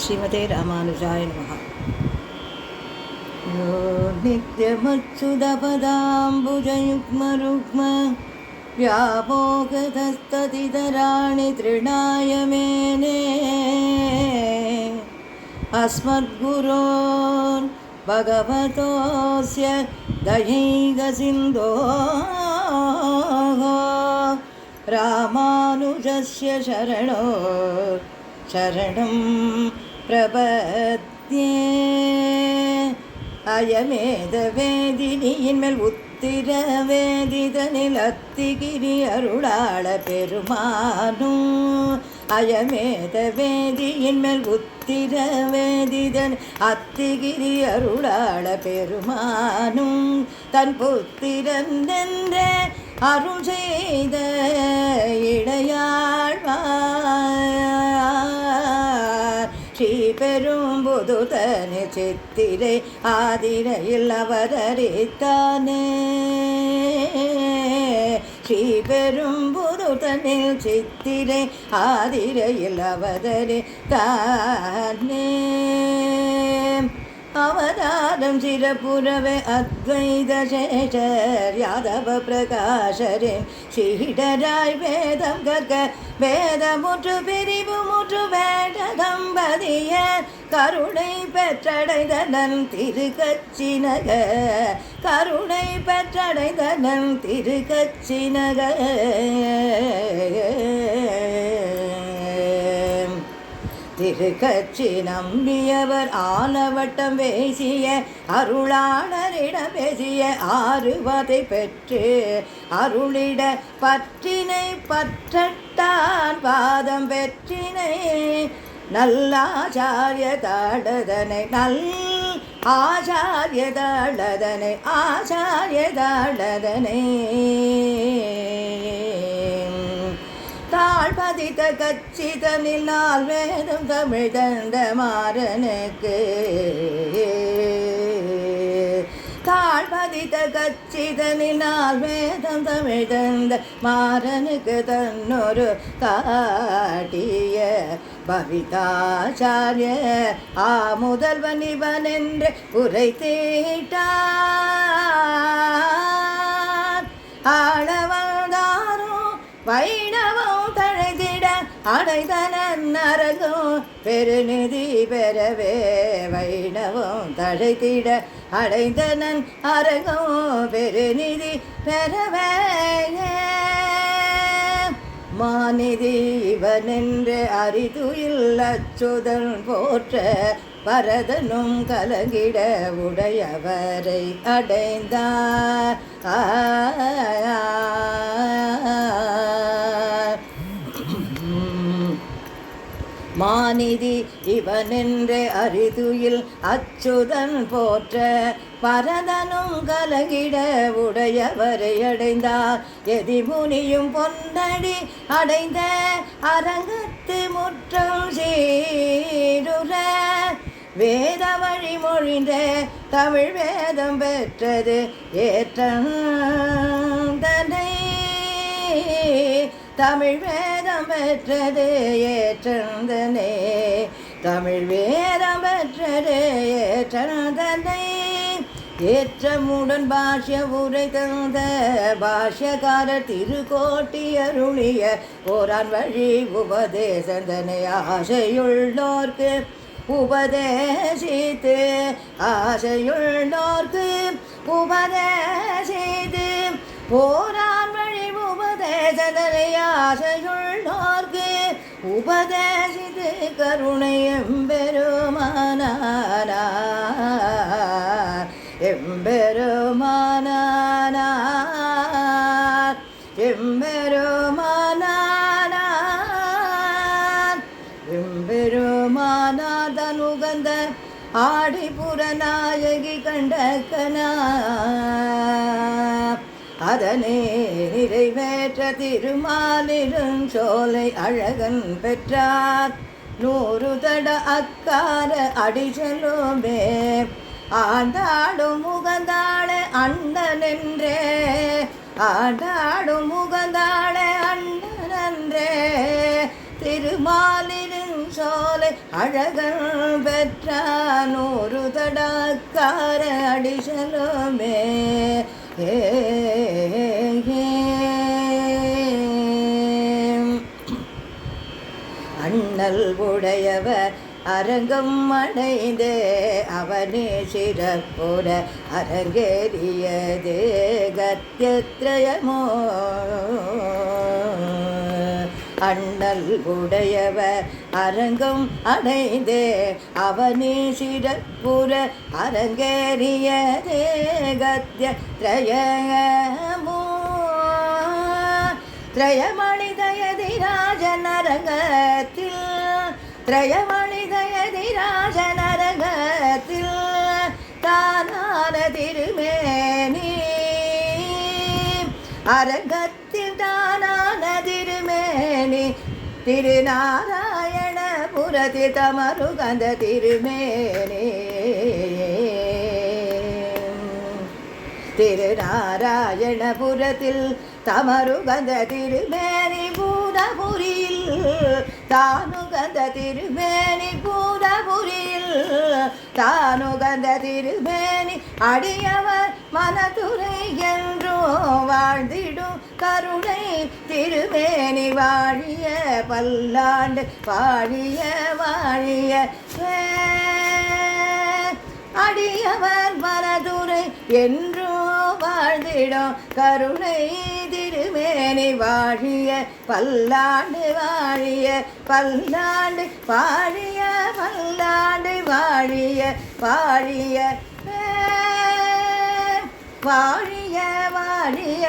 ஸ்ரீமதே ராமானுஜாய நமः यो नित्यमच्युतपदाम्बुजयुग्मरुग्म व्यामोगतस्ततितराणि तृणाय मेने अस्मद्गुरोन् भगवतोऽस्य दयैकसिन्धोः रामानुजस्य शरणो शरणं பிரபத்தே அயமேத வேதினியின் மேல் உத்திர வேதிதனில் அத்திகிரி அருளாள பெருமானும். அயமேத வேதியின் மேல் உத்திர வேதிதன் அத்திகிரி அருளாள பெருமானும். தன் புத்திரன் அருள் செய்த இடையா பெரும்புதுதனி சித்திரை ஆதிரையில் அவதரித்தானே. ஸ்ரீ பெரும்புதுதனில் சித்திரை ஆதிரையில் அவதரித்தானே. அவதாரம் சிறப்புறவே அத்வைத சேஷர் யாதவ பிரகாஷரே. சீடராய் வேதம் கற்க வேதமுற்று பிரிவு முற்று வேட தம்பதிய கருணை திருக்கச்சி திருக்கச்சினக. கருணை பெற்றடைதனன் திருக்கச்சினக. திருக்கச்சி நம்பியவர் ஆலவட்டம் பேசிய அருளாளரிடம் பேசிய ஆறுவதை பெற்று அருளிட பற்றினை பற்றட்டான் பாதம் பெற்றினை நல்லாச்சாரிய தாடதனை நல் ஆச்சாரிய தாடதனை ஆச்சாரிய தாடதனை தாழ்பதித்த கச்சிதனில் வேதம் தமிழ் தந்த மாறனுக்கு தாழ்பதித்த கச்சிதனில் நாள் வேதம் தமிழ் தந்த மாறனுக்கு தன்னொரு காட்டிய பவிதாச்சாரிய ஆ முதல்வன் இவன் என்று உரை தீட்டான் ஆளவந்தாரோ வைணவம் தழைதிட அடைதனன் அரங்கும் பெருநிதி பெறவே. வைணவம் தழைத்திட அடைந்தனன் அரங்கும் பெருநிதி பெறவே மாநிதி இவனென்று அரிதுயில் அச்சுதன் போற்ற பரதனும் கலங்கிட உடையவரை அடைந்தார். மாநிதி இவனென்று அரிதுயில் அச்சுதன் போற்ற பரதனும் கலகிட உடையவரை அடைந்தார். எதிமுனியும் பொன்னடி அடைந்த அரங்கத்து முற்றம் சீருற வேத வழி மொழிந்த தமிழ் வேதம் பெற்றது. ஏற்றந்தனை தமிழ் வேதம் பெற்றது ஏற்றந்தனே. தமிழ் வேதம் பெற்றது ஏற்றந்தனே. ஏற்றமுடன் பாஷ்ய உரை தந்த பாஷ்யகார திருக்கோட்டி அருளிய ஓரான் வழி உபதேசந்தனை ஆசையுள்ளோர்க்கு உபதேசித்து ஆசையுள்ளோர்க்கு உபதேசித்து போரான் வழி ஆசையுள்ளோர்க்கு உபதேசித்து கருணையம் பெருமானாரா அரசனே நிறைவேற்ற திருமாலிரும் சோலை அழகன் பெற்றார். நூறு தட அக்கார அடிச்சலுமே ஆண்டாடும் முகந்தாள அண்ணன் என்றே ஆண்டாடும் முகந்தாள அண்ணன் என்றே திருமாலிருங் சோலை அழகன் பெற்ற நூறு தட அக்கார அடிசலுமே ஏ அரங்கம் அடைந்தே அவனே சிறப்புற அரங்கேறியதே கத்தியத்ரயமோ. அண்ணல் உடையவர் அரங்கம் அடைந்தே அவனே சிறப்புற அரங்கேறியதே கத்திய திரயமோ திரயமணிதயதி அரங்கத்தில் திரயமணிதயதி ராஜநரகத்தில் தானான திருமேனி. அரங்கத்தில் தானான திருமேனி. திருநாராயண திருநாராயணபுரதி தமருகந்த திருமேனி. திருநாராயணபுரத்தில் தமருகந்த திருமே தானுகந்த திருமேனி பூரபுரியில் தானுகந்த திருமேனி அடியவர் மனதுரை என்றோ வாழ்ந்திடும் கருணை திருமேனி வாழிய பல்லாண்டு வாழிய வாழிய. அடியவர் மனதுரை என்று வாழ்ந்திடும். கருணை திருமேனி வாழிய பல்லாண்டு வாழிய பல்லாண்டு வாழிய பல்லாண்டு வாழிய வாழிய வாழிய வாழிய